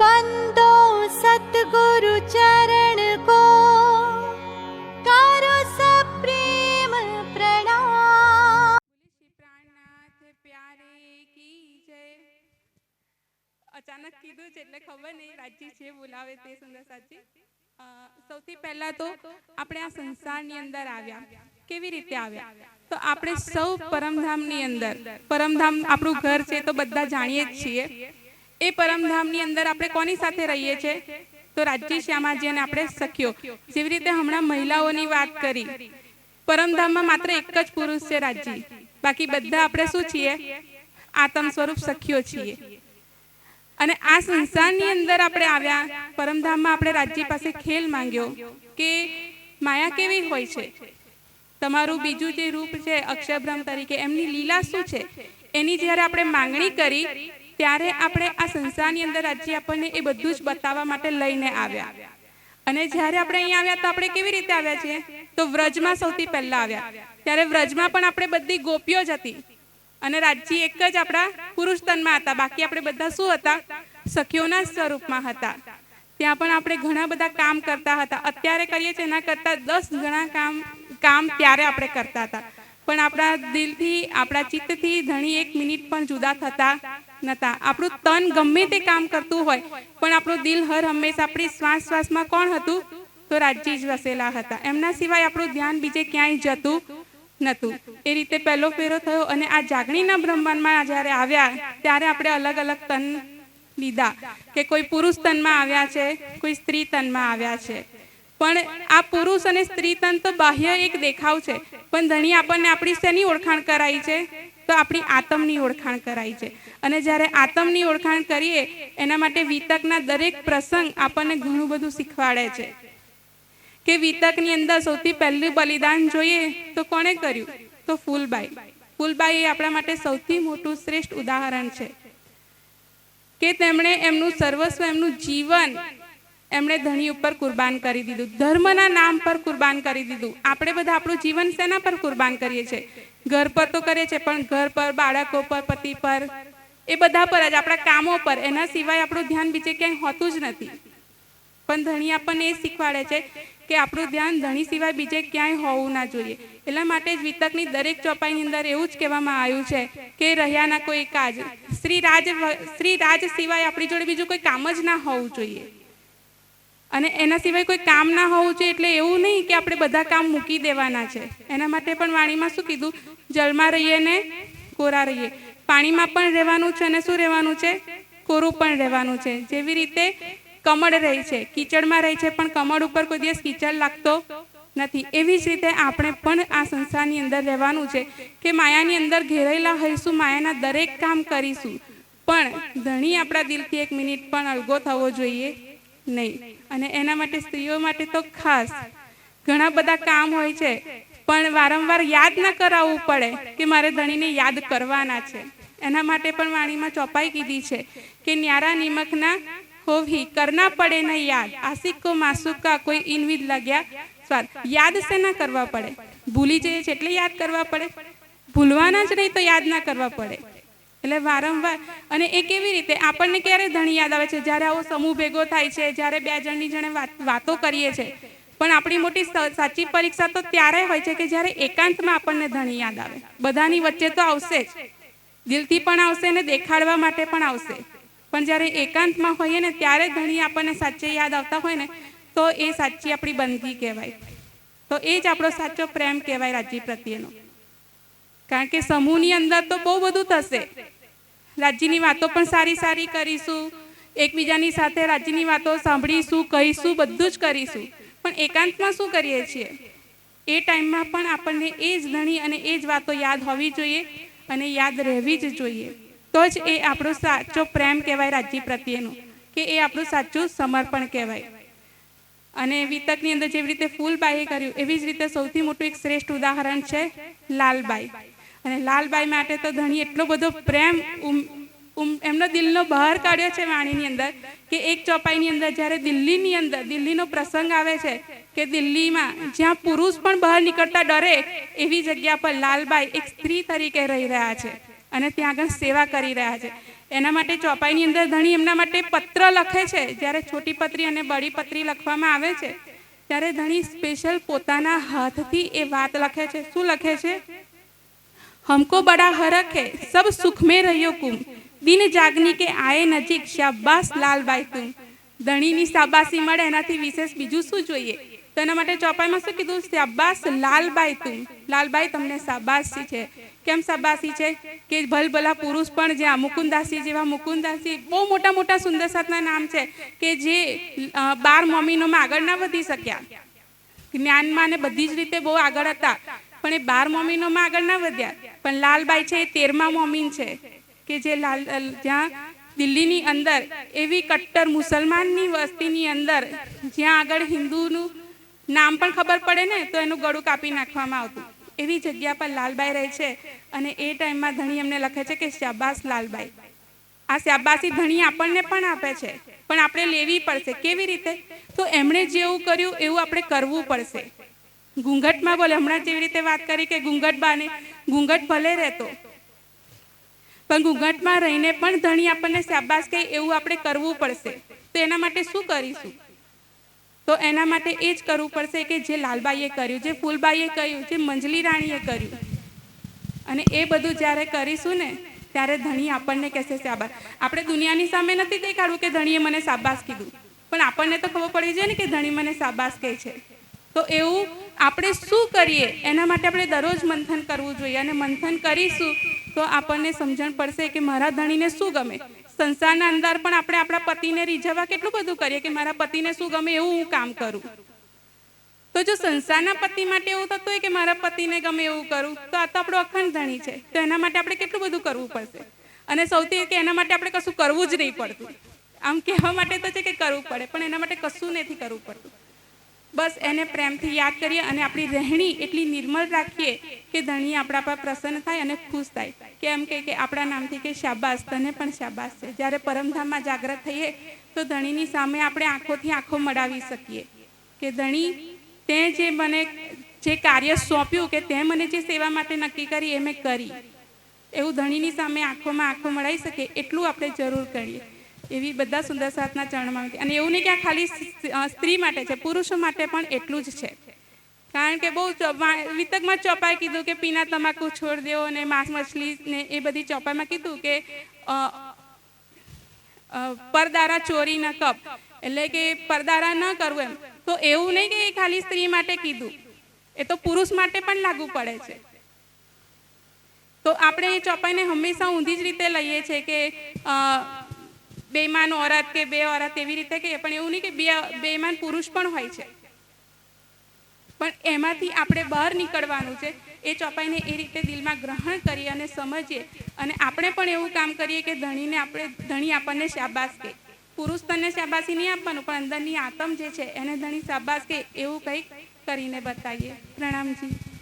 बंदो सतगुरु चरण को करो सब प्रेम प्रणाम બોલે શ્રી પ્રાણનાથ પ્યારે કી જય અચાનક કીધું છે એટલે ખબર નહીં રાજી છે બોલાવે તે સુંદર સાચી અ, સૌથી પહેલા તો આપણે આ સંસારની અંદર આવ્યા કેવી રીતે આવ્યા તો આપણે સૌ પરમધામની અંદર પરમધામ આપણું ઘર છે તો બધા જાણીએ જ છીએ એ પરમધામની અંદર આપણે કોની સાથે રહીએ છીએ? તો રાજ્ય શ્યામાજી અને આપણે સખ્યો જેવી રીતે હમણાં મહિલાઓની વાત કરી પરમધામમાં માત્ર એક જ પુરુષ છે રાજજી બાકી બધા આપણે શું છીએ? આત્મ સ્વરૂપ સખ્યો છીએ. અને આ સંસારની અંદર આપણે આવ્યા પરમધામમાં આપણે રાજજી પાસે ખેલ માંગ્યો કે માયા કેવી હોય છે? તમારું બીજું જે રૂપ છે અક્ષરબ્રહ્મ તરીકે, એમની લીલા શું છે? એની જ્યારે આપણે માંગણી કરી ત્યારે આપણે આ સંસારની અંદર રાજ્ય આપણને એ બધું જ બતાવવા માટે લઈને આવ્યા. અને જ્યારે આપણે અહીંયા આવ્યા તો આપણે કેવી રીતે આવ્યા છીએ? તો વ્રજમાં સૌથી પહેલા આવ્યા. ત્યારે વ્રજમાં પણ આપણે બધી ગોપીઓ જ હતી. અને રાજજી એક જ આપણા પુરુષ તનમાં હતા. બાકી આપણે બધા શું હતા? સખીઓના સ્વરૂપમાં હતા. ત્યાં પણ આપણે ઘણા બધા કામ કરતા હતા. અત્યારે કરીએ છીએ એના કરતાં દસ ગણા કામ કામ ત્યારે આપણે કરતા હતા. પણ આપણા દિલથી, આપણા ચિત્તથી ધણી એક મિનિટ પણ જુદા થતા નતા. આપણું તન ગમે તે કામ કરતું હોય, પણ આપણું દિલ હર હંમેશા આપણી શ્વાસ શ્વાસમાં કોણ હતું? તો રાજજી જ વસેલા હતા. એમના સિવાય આપણું ધ્યાન બીજે ક્યાંય જતું નતું. એ રીતે પહેલો ફેરો થયો અને આ જાગણીના બ્રહ્માંડમાં જ્યારે આવ્યા, ત્યારે આપણે અલગ અલગ તન લીધા કે કોઈ પુરુષ તનમાં આવ્યા છે, કોઈ સ્ત્રી તનમાં આવ્યા છે. પણ આ પુરુષ અને સ્ત્રી તન તો બાહ્ય એક દેખાવ છે. પણ ધણી આપણને આપણી શેની ઓળખાણ કરાઈ છે? તો આપણી આત્મની ઓળખાણ કરાઈ છે. અને જ્યારે આતમની ઓળખાણ કરીએ, એના માટે વિતકના દરેક પ્રસંગ આપણને ઘણું બધું શીખવાડે છે. કે વિતકની અંદર સૌથી પહેલું બલિદાન જોઈએ તો કોણે કર્યું? તો ફૂલબાઈ. ફૂલબાઈ એ આપણા માટે સૌથી મોટું શ્રેષ્ઠ ઉદાહરણ છે. કે તેમણે એમનું સર્વસ્વ, એમનું જીવન એમણે ધણી ઉપર કુરબાન કરી દીધું. ધર્મના નામ પર કુરબાન કરી દીધું. આપણે બધા આપણું જીવન શેના પર કુરબાન કરીએ છીએ? ઘર પર તો કરીએ છીએ પણ ઘર પર, બાળકો પર, પતિ પર. એ બધા પર જ, આપણા કામો પર. એના સિવાય આપણું ધ્યાન બીજે ક્યાંય હોતું જ નથી. પણ ધણી આપણને એ શીખવાડે છે કે આપણું ધ્યાન ધણી સિવાય બીજે ક્યાંય હોવું ના જોઈએ. એટલા માટે જ વિતકની દરેક ચોપાઈની અંદર એવું જ કહેવામાં આવ્યું છે કે રહ્યાના કોઈ કાજ. શ્રી રાજ શ્રી રાજ સિવાય આપણી જોડે બીજું કોઈ કામ જ ના હોવું જોઈએ. અને એના સિવાય કોઈ કામ ના હોવું જોઈએ એટલે એવું નહીં કે આપણે બધા કામ મૂકી દેવાના છે. એના માટે પણ વાણીમાં શું કીધું? જળમાં રહીએ ને કોરા રહીએ. પાણીમાં પણ રહેવાનું છે અને શું રહેવાનું છે? કોરું પણ રહેવાનું છે. જેવી રીતે કમળ રહે છે, કીચડમાં રહે છે, પણ કમળ ઉપર કોઈ દિવસ કીચડ લાગતો નથી. એવી જ રીતે આપણે પણ આ સંસારની અંદર રહેવાનું છે કે માયાની અંદર ઘેરાયેલા હોઈશું, માયાના દરેક કામ કરીશું. પણ ધણી આપણા દિલથી એક મિનિટ પણ અલગો થવો જોઈએ નહીં. અને એના માટે સ્ત્રીઓ માટે તો ખાસ. ઘણા બધા કામ હોય છે. પણ વારંવાર યાદ ના કરાવવું પડે કે મારે ધણીને યાદ કરવાના છે. એના માટે પણ વાણીમાં ચોપાઈ કીધી છે કે ન્યારા નિમકના હોવી કરના પડે ને યાદ. આશિકો માસુકા કોઈ ઇનવિદ લાગ્યા સ્વાદ. યાદ શેના કરવા પડે. ભૂલી જઈએ છે એટલે યાદ કરવા પડે. ભૂલવાના જ નહીં તો યાદ ના કરવા પડે. એટલે વારંવાર અને એ કેવી રીતે? આપણને ક્યારે ધણી યાદ આવે છે? જ્યારે આવો સમૂહ ભેગો થાય છે, જ્યારે બે જણની જણે વાતો કરીએ છીએ પણ આપણી મોટી સાચી પરીક્ષા તો ત્યારે હોય છે કે જ્યારે એકાંતમાં આપણને ધણી યાદ આવે. બધાની વચ્ચે તો આવશે જ. દિલથી પણ આવશે ને દેખાડવા માટે પણ આવશે. પણ જ્યારે એકાંતમાં હોઈએ ને ત્યારે ધણી આપણને સાચે યાદ આવતા હોય ને, તો એ સાચી આપણી બંધી કહેવાય. તો એ જ આપણો સાચો પ્રેમ કહેવાય રાજ્ય પ્રત્યેનો. કારણ કે સમૂહની અંદર તો બહુ બધું થશે. રાજ્યની વાતો પણ સારી સારી કરીશું. એકબીજાની સાથે રાજ્યની વાતો સાંભળીશું, કહીશું, બધું જ કરીશું. પણ એકાંતમાં શું કરીએ છીએ? એ ટાઈમમાં પણ આપણને એ જ ધણી અને એ જ વાતો યાદ હોવી જોઈએ અને યાદ રહેવી જ જોઈએ. તો જ એ આપણો સાચો પ્રેમ કહેવાય રાજ્ય પ્રત્યેનો, કે એ આપણું સાચું સમર્પણ કહેવાય. અને વિતકની અંદર જેવી રીતે ફૂલબાઈએ કર્યું, એવી જ રીતે સૌથી મોટું એક શ્રેષ્ઠ ઉદાહરણ છે લાલબાઈ. અને લાલબાઈ માટે તો ધણી એટલો બધો પ્રેમ એમનો દિલનો બહાર કાઢ્યો છે વાણીની અંદર કે એક ચોપાઈની અંદર જ્યારે દિલ્હીની અંદર, દિલ્હીનો પ્રસંગ આવે છે કે દિલ્હીમાં જ્યાં પુરુષ પણ બહાર નીકળતા ડરે, એવી જગ્યા પર લાલબાઈ એક સ્ત્રી તરીકે રહી રહ્યા છે અને ત્યાં આગળ સેવા કરી રહ્યા છે. એના માટે ચોપાઈની અંદર ધણી એમના માટે પત્ર લખે છે. જ્યારે છોટી પત્રી અને બડી પત્રી લખવામાં આવે છે, ત્યારે ધણી સ્પેશિયલ પોતાના હાથથી એ વાત લખે છે. શું લખે છે? હમકો બડા હરખ હે, સબ સુખમે રહ્યો કુંભ દિન જાગની કે આયે નજીક શાબાશ લાલબાઈ તું. ધણીની શાબાશી મળે એનાથી વિશેષ બીજું શું જોઈએ? તો એના માટે ચોપાઈમાં શું કીધું? શાબાશ લાલબાઈ તું. લાલબાઈ તમને શાબાશી છે. કેમ શાબાશી છે? કે ભલભલા પુરુષ પણ જ્યાં મુકુંદાસી જેવા મુકુંદાસી બહુ મોટા મોટા સુંદર સાતના નામ છે કે જે બાર મોમીનોમાં આગળ ના વધી શક્યા. જ્ઞાનમાં ને બધી જ રીતે બહુ આગળ હતા, પણ એ બાર મોમીનોમાં આગળ ના વધ્યા. પણ લાલબાઈ છે એ તેરમા મોમીન છે. કે જે લાલ જ્યાં દિલ્હીની અંદર એવી કટ્ટર મુસલમાનની વસ્તીની અંદર જ્યાં આગળ હિન્દુનું નામ પણ ખબર પડે ને, તો એનું ગળું કાપી નાખવામાં આવતું. એવી જગ્યા પર લાલબાઈ રહે છે અને એ ટાઈમમાં ધણી એમને લખે છે કે શાબાશ લાલબાઈ. આ શાબાશી ધણી આપણને પણ આપે છે, પણ આપણે લેવી પડશે. કેવી રીતે? તો એમણે જેવું કર્યું, એવું આપણે કરવું પડશે. ઘૂંઘટમાં બોલે, હમણાં જેવી રીતે વાત કરી કે ઘૂંઘટ બાને, ઘૂંઘટ ભલે રહેતો પણ ઘૂંઘટમાં રહીને પણ ધણી આપણને શાબાશ કહે એવું આપણે કરવું પડશે. તો એના માટે શું કરીશું? તો એના માટે એ જ કરવું પડશે કે જે લાલબાઈએ કર્યું, જે ફૂલબાઈએ કર્યું, જે મંજલી રાણીએ કર્યું. અને એ બધું જ્યારે કરીશું ને, ત્યારે ધણી આપણને કહેશે શાબાશ. આપણે દુનિયાની સામે નથી દેખાડવું કે ધણીએ મને શાબાશ કીધું. પણ આપણને તો ખબર પડી જાય ને કે ધણી મને શાબાશ કહે છે. તો એવું આપણે શું કરીએ? એના માટે આપણે દરરોજ મંથન કરવું જોઈએ અને મંથન કરીશું તો આપણને સમજણ પડશે કે મારા ધણીને શું ગમે. સંસારના અંદર પણ આપણે આપણા પતિને રીઝવવા કેટલું બધું કરીએ કે મારા પતિને શું ગમે એવું હું કામ કરું. તો જો સંસારના પતિ માટે એવું થતું હોય કે મારા પતિને ગમે એવું કરું, તો આ તો આપણો અખંડ ધણી છે. તો એના માટે આપણે કેટલું બધું કરવું પડશે? અને સૌથી કે એના માટે આપણે કશું કરવું જ નહીં પડતું. આમ કહેવા માટે તો છે કે કરવું પડે, પણ એના માટે કશું નથી કરવું પડતું. બસ એને પ્રેમથી યાદ કરીએ અને આપણી રહેણી એટલી નિર્મળ રાખીએ કે ધણી આપણા પર પ્રસન્ન થાય અને ખુશ થાય. કે એમ કે આપણા નામથી કે શાબાશ, તને પણ શાબાશ છે. જ્યારે પરમધામમાં જાગ્રત થઈએ તો ધણીની સામે આપણે આંખોથી આંખો મડાવી શકીએ. કે ધણી, તે જે મને જે કાર્ય સોંપ્યું કે તે મને જે સેવા માટે નક્કી કરી એ મેં કરી. એવું ધણીની સામે આંખોમાં આંખો મળાવી શકે એટલું આપણે જરૂર કરીએ. એવી બધા સુંદર સાતના ચરણમાં. અને એવું નહીં કે આ ખાલી સ્ત્રી માટે છે, પુરુષો માટે પણ એટલું જ છે. કારણ કે બહુ વિતકમાં ચોપાઈ કીધું કે પીના તમાકુ છોડ દેવો ને માંસ મછલી ને એ બધી ચોપાઈમાં કીધું કે પરદારા ચોરી ન કપ. એટલે કે પરદારા ન કરવું એમ. તો એવું નહીં કે એ ખાલી સ્ત્રી માટે કીધું. એ તો પુરુષ માટે પણ લાગુ પડે છે. તો આપણે એ ચોપાઈને હંમેશા ઊંધી જ રીતે લઈએ છીએ કે બેઈમાન ઓરત કે બે ઓરત એવી રીતે કહીએ, પણ એવું નહીં કે બે બેઈમાન પુરુષ પણ હોય છે. પણ એમાંથી આપણે બહાર નીકળવાનું છે. એ ચોપાઈને એ રીતે દિલમાં ગ્રહણ કરીએ અને સમજીએ. અને આપણે પણ એવું કામ કરીએ કે ધણીને આપણે, ધણી આપણને શાબાશ કે. પુરુષ તને શાબાશી નહીં આપવાનું, પણ અંદરની આતમ જે છે એને ધણી શાબાશ કે એવું કંઈક કરીને બતાવીએ. પ્રણામજી.